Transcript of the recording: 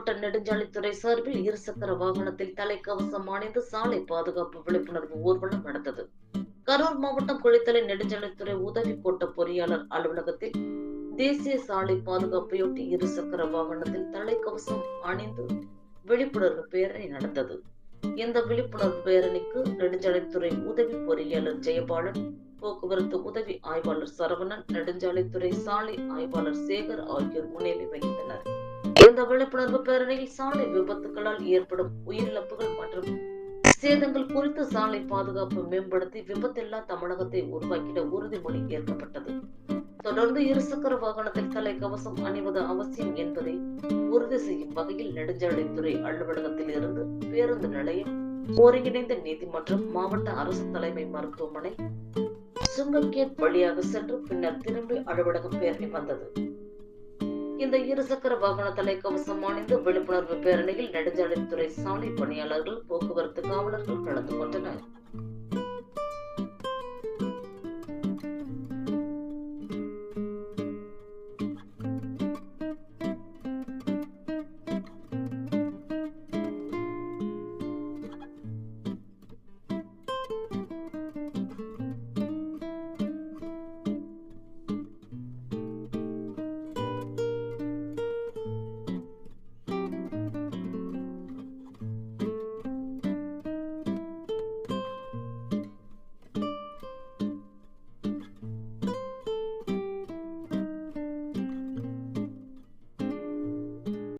மாவட்ட நெடுஞ்சாலைத்துறை சார்பில் இருசக்கர வாகனத்தில் தலைக்கவசம் அணிந்து சாலை பாதுகாப்பு விழிப்புணர்வு ஊர்வலம் நடந்தது. கரூர் மாவட்டம் குளித்தலை நெடுஞ்சாலைத்துறை உதவி கோட்ட பொறியாளர் அலுவலகத்தில் தேசிய சாலை பாதுகாப்பையொட்டி இருசக்கர வாகனத்தில் தலைக்கவசம் அணிந்து விழிப்புணர்வு பேரணி நடந்தது. இந்த விழிப்புணர்வு பேரணிக்கு நெடுஞ்சாலைத்துறை உதவி பொறியாளர் ஜெயபாலன் போக்குவரத்து உதவி ஆய்வாளர் சரவணன் நெடுஞ்சாலைத்துறை சாலை ஆய்வாளர் சேகர் ஆகியோர் முன்னிலை வகித்தனர். இந்த விழிப்புணர்வு பேரணியில் சாலை விபத்துகளால் ஏற்படும் உயிரிழப்புகள் மற்றும் சேதங்கள் குறித்து சாலை பாதுகாப்பு மேம்படுத்தி விபத்தில்லா தமிழகத்தை உருவாக்கிட உறுதிமொழி ஏற்கப்பட்டது. தொடர்ந்து இருசக்கர வாகனத்தில் தலைக்கவசம் அணிவது அவசியம் என்பதை உறுதி செய்யும் வகையில் நெடுஞ்சாலைத்துறை அலுவலகத்தில் இருந்து பேருந்து நிலையம் ஒருங்கிணைந்த நீதிமன்றம் மாவட்ட அரசு தலைமை மருத்துவமனை சுங்கக்கேட் வழியாக சென்று பின்னர் திரும்பி அலுவலகம் பேரணி வந்தது. இந்த இருசக்கர வாகன தலைக்கவசம் அணிந்து விழிப்புணர்வு பேரணியில் நெடுஞ்சாலைத்துறை சாலை பணியாளர்கள் போக்குவரத்து காவலர்கள் கலந்து கொண்டனர்.